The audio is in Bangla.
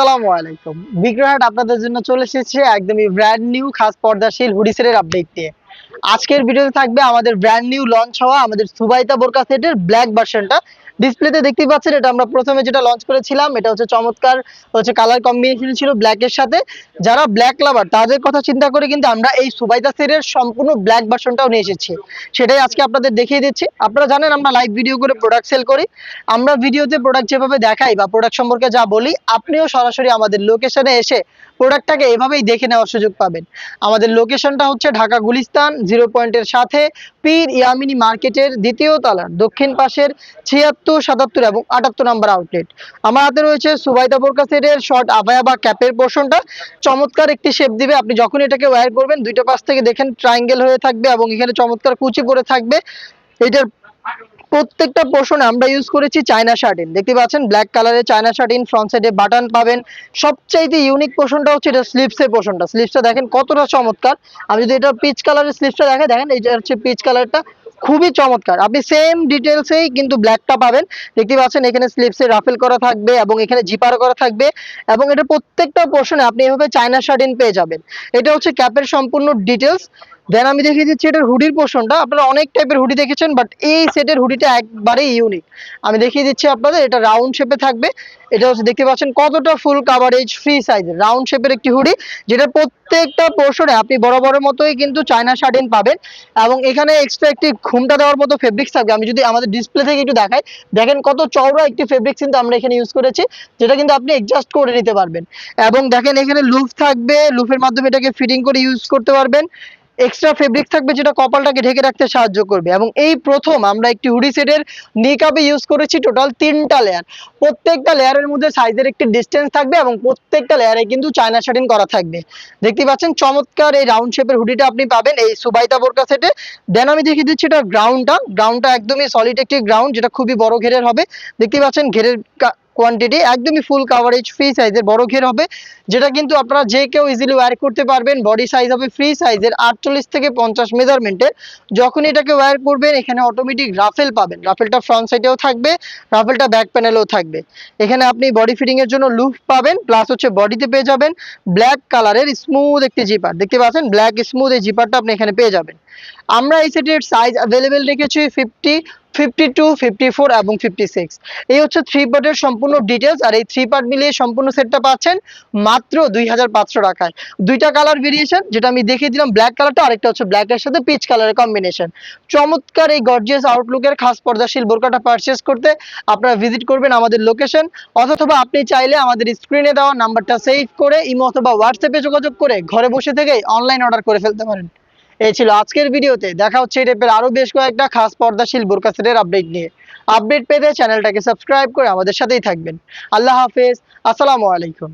আসসালামু আলাইকুম। বিগ্রহাট আপনাদের জন্য চলে এসেছে একদমই ব্র্যান্ড নিউ খাস পর্দাশীল হুডি সেটের আপডেট নিয়ে। আজকের ভিডিওতে থাকবে আমাদের ব্র্যান্ড নিউ লঞ্চ হওয়া আমাদের সুবাইতা বোরকা সেটের ব্ল্যাক ভার্সনটা ডিসপ্লেতে দেখতেই পাচ্ছেন, এটা আমরা প্রথমে যেটা লঞ্চ করেছিলাম, এটা হচ্ছে চমৎকার, হচ্ছে কালার কম্বিনেশন ছিল ব্ল্যাকের সাথে। যারা ব্ল্যাক লাভার তাদের কথা চিন্তা করে কিন্তু আমরা এই সুবাইতা সেটের সম্পূর্ণ ব্ল্যাক ভার্সনটাও নিয়ে এসেছি। সেটাই আজকে আপনাদের দেখিয়ে দিচ্ছি। আপনারা জানেন, আমরা লাইভ ভিডিও করে প্রোডাক্ট সেল করি। আমরা ভিডিওতে প্রোডাক্ট যেভাবে দেখাই বা প্রোডাক্ট সম্পর্কে যা বলি, আপনিও সরাসরি আমাদের লোকেশনে এসে প্রোডাক্টটাকে এভাবেই দেখে নেওয়ার সুযোগ পাবেন। আমাদের লোকেশনটা হচ্ছে ঢাকা গুলিস্তান জিরো পয়েন্টের সাথে, পীর ইয়ামিনী মার্কেটের দ্বিতীয় তলার দক্ষিণ পাশের ছিয়াত্তর সাতাত্তর এবং আটাত্তর নাম্বার আউটলেট আমার হাতে রয়েছে সুবাইদা বোরকা সেটের শর্ট আবায়া বা ক্যাপের পোর্শনটা চমৎকার একটি শেপ দিবে। আপনি যখন এটাকে ওয়্যার করবেন, দুইটা পাশ থেকে দেখেন ট্রায়াঙ্গেল হয়ে থাকবে এবং এখানে চমৎকার কুচি পরে থাকবে। এটার প্রত্যেকটা পোর্শনে আমরা ইউজ করেছি চায়না শার্টিন দেখতে পাচ্ছেন ব্ল্যাক কালারের চায়না শার্টিন ফ্রন্ট সাইডে বাটন পাবেন। সবচাইতে ইউনিক পোর্শনটা হচ্ছে এটা স্লিপসের পোর্শনটা স্লিপসটা দেখেন কতটা চমৎকার। আমি যদি এটা পিচ কালারের স্লিপসটা দেখে দেখেন এটা হচ্ছে পিচ কালারটা খুবই চমৎকার। আপনি সেম ডিটেলসেই কিন্তু ব্ল্যাকটা পাবেন। দেখতে পাচ্ছেন, এখানে স্লিপসে রাফেল করা থাকবে এবং এখানে জিপার করা থাকবে এবং এটা প্রত্যেকটা পোর্শনে আপনি এভাবে চায়না শার্টিন পেয়ে যাবেন। এটা হচ্ছে ক্যাপের সম্পূর্ণ ডিটেলস দেন আমি দেখিয়ে দিচ্ছি এটার হুডির পোর্শনটা আপনারা অনেক টাইপের হুডি দেখেছেন বাট এই সেটের হুডিটা একবারেই ইউনিক আমি দেখিয়ে দিচ্ছি আপনাদের, এটা রাউন্ড শেপে থাকবে। এটা হচ্ছে, দেখতে পাচ্ছেন কতটা ফুল কাভারেজ ফ্রি সাইজের রাউন্ড শেপের একটি হুডি যেটা প্রত্যেকটা পোর্শনে আপনি বড় বড় মতোই কিন্তু চায়না শার্টিন পাবেন। এবং এখানে এক্সট্রা একটি ঘুমটা দেওয়ার মতো ফেব্রিক্স থাকবে। আমি যদি আমাদের ডিসপ্লে থেকে একটু দেখাই, দেখেন কত চওড়া একটি ফেব্রিক্স কিন্তু আমরা এখানে ইউজ করেছি, যেটা কিন্তু আপনি এডজাস্ট করে নিতে পারবেন। এবং দেখেন এখানে লুফ থাকবে লুফের মাধ্যমে এটাকে ফিটিং করে ইউজ করতে পারবেন। এক্সট্রা ফেব্রিক থাকবে যেটা কপালটাকে ঢেকে রাখতে সাহায্য করবে। এবং এই প্রথম আমরা একটি হুডি সেটের নিকাবে ইউজ করেছি টোটাল তিনটা লেয়ার প্রত্যেকটা লেয়ারের মধ্যে সাইজের একটি ডিস্টেন্স থাকবে এবং প্রত্যেকটা লেয়ারে কিন্তু চায়না শার্টিন করা থাকবে। দেখতে পাচ্ছেন চমৎকার এই রাউন্ড শেপের হুডিটা আপনি পাবেন এই সুবাইতা বোরকা সেটে। দেন আমি দেখিয়ে দিচ্ছি এটা গ্রাউন্ডটা গ্রাউন্ডটা একদমই সলিড একটি গ্রাউন্ড যেটা খুবই বড় ঘেরের হবে। দেখতে পাচ্ছেন ঘেরের কোয়ান্টিটি একদমই ফুল কাভারেজ ফ্রি সাইজের বড় ঘের হবে, যেটা কিন্তু আপনারা যে কেউ ইজিলি ওয়্যার করতে পারবেন। বডি সাইজ হবে ফ্রি সাইজের আটচল্লিশ থেকে পঞ্চাশ মেজারমেন্টের যখন এটাকে ওয়্যার করবেন, এখানে অটোমেটিক রাফেল পাবেন। রাফেলটা ফ্রন্ট সাইডেও থাকবে রাফেলটা ব্যাক প্যানেলেও থাকবে। এখানে আপনি বডি ফিটিং এর জন্য লুপ পাবেন প্লাস হচ্ছে বডিতে পেয়ে যাবেন ব্ল্যাক কালারের স্মুথ একটি জিপার দেখতে পাচ্ছেন? ব্ল্যাক স্মুথ এই জিপারটা আপনি এখানে পেয়ে যাবেন। আমরা এই সেটের সাইজ অ্যাভেলেবেল রেখেছি fifty fifty two fifty four এবং ফিফটি সিক্স এই হচ্ছে থ্রি পার্টের সম্পূর্ণ ডিটেলস আর এই থ্রি পার্ট মিলিয়ে সম্পূর্ণ সেটটা পাচ্ছেন মাত্র দুই হাজার পাঁচশো টাকায়। দুইটা কালার ভেরিয়েশন যেটা আমি দেখিয়ে দিলাম ব্ল্যাক কালারটা আরেকটা হচ্ছে ব্ল্যাকের সাথে পিচ কালারের কম্বিনেশন চমৎকার এই গর্জিয়াস আউটলুকের খাস পর্দাশীল বোরকাটা পারচেস করতে আপনারা ভিজিট করবেন আমাদের লোকেশন অথবা আপনি চাইলে আমাদের স্ক্রিনে দেওয়া নাম্বারটা সেভ করে, ইমো অথবা হোয়াটসঅ্যাপে যোগাযোগ করে ঘরে বসে থেকেই অনলাইন অর্ডার করে ফেলতে পারেন। এই ছিল আজকের ভিডিওতে। দেখা হচ্ছে এই টাইপের আরও বেশ কয়েকটা খাস পর্দাশীল বোরকা সেটের আপডেট নিয়ে। আপডেট পেতে চ্যানেলটাকে সাবস্ক্রাইব করে আমাদের সাথেই থাকবেন। আল্লাহ হাফেজ। আসসালামু আলাইকুম।